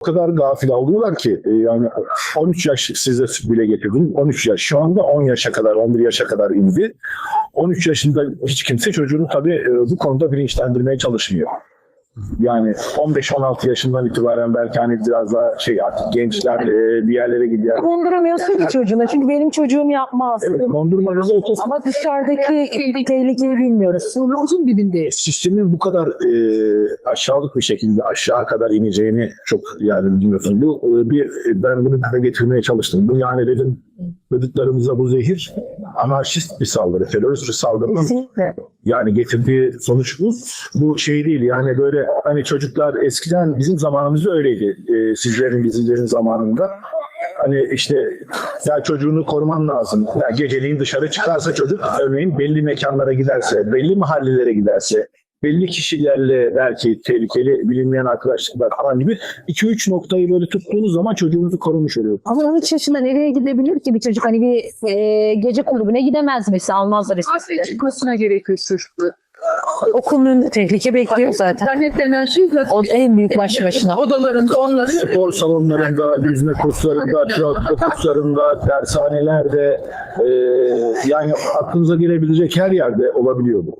o kadar gafil algılar ki e, yani 13 yaş size bile getirdim. 13 yaş. Şu anda 10 yaşa kadar, 11 yaşa kadar indi. 13 yaşında hiç kimse çocuğunu tabii e, bu konuda bilinçlendirmeye çalışmıyor. Yani 15-16 yaşından itibaren belki hani biraz daha şey artık gençler e, bir yerlere gidiyor. Konduramıyorsun ki çocuğuna. Çünkü benim çocuğum yapmaz. Evet, dondurmanızı otosun. Ama dışarıdaki tehlikeyi bilmiyoruz. Sırrımızın dibindeyiz. sistemin bu kadar e, aşağılık bir şekilde aşağı kadar ineceğini çok yani bilmiyorsun. Bu e, bir ben bunu dile getirmeye çalıştım. Bu yani dedim çocuklarımıza bu zehir anarşist bir saldırı, terörist bir saldırı. Kesinlikle. Yani getirdiği sonuç bu. Bu şey değil yani böyle hani çocuklar eskiden bizim zamanımızda öyleydi. E, sizlerin bizlerin zamanında. Hani işte ya çocuğunu koruman lazım. Ya geceliğin dışarı çıkarsa çocuk örneğin belli mekanlara giderse, belli mahallelere giderse, belli kişilerle belki tehlikeli bilinmeyen arkadaşlıklar falan gibi 2-3 noktayı böyle tuttuğunuz zaman çocuğunuzu korumuş oluyor. Ama 13 yaşında nereye gidebilir ki bir çocuk? Hani bir e, gece kulübüne gidemez mesela almazlar Aslında çıkmasına gerekiyor çocukları. Okulun önünde tehlike bekliyor zaten. İnternet denen şey zaten O en büyük baş başına. odalarında onları Spor salonlarında, yüzme kurslarında, tiyatro kurslarında, dershanelerde e, yani aklınıza gelebilecek her yerde olabiliyor bu.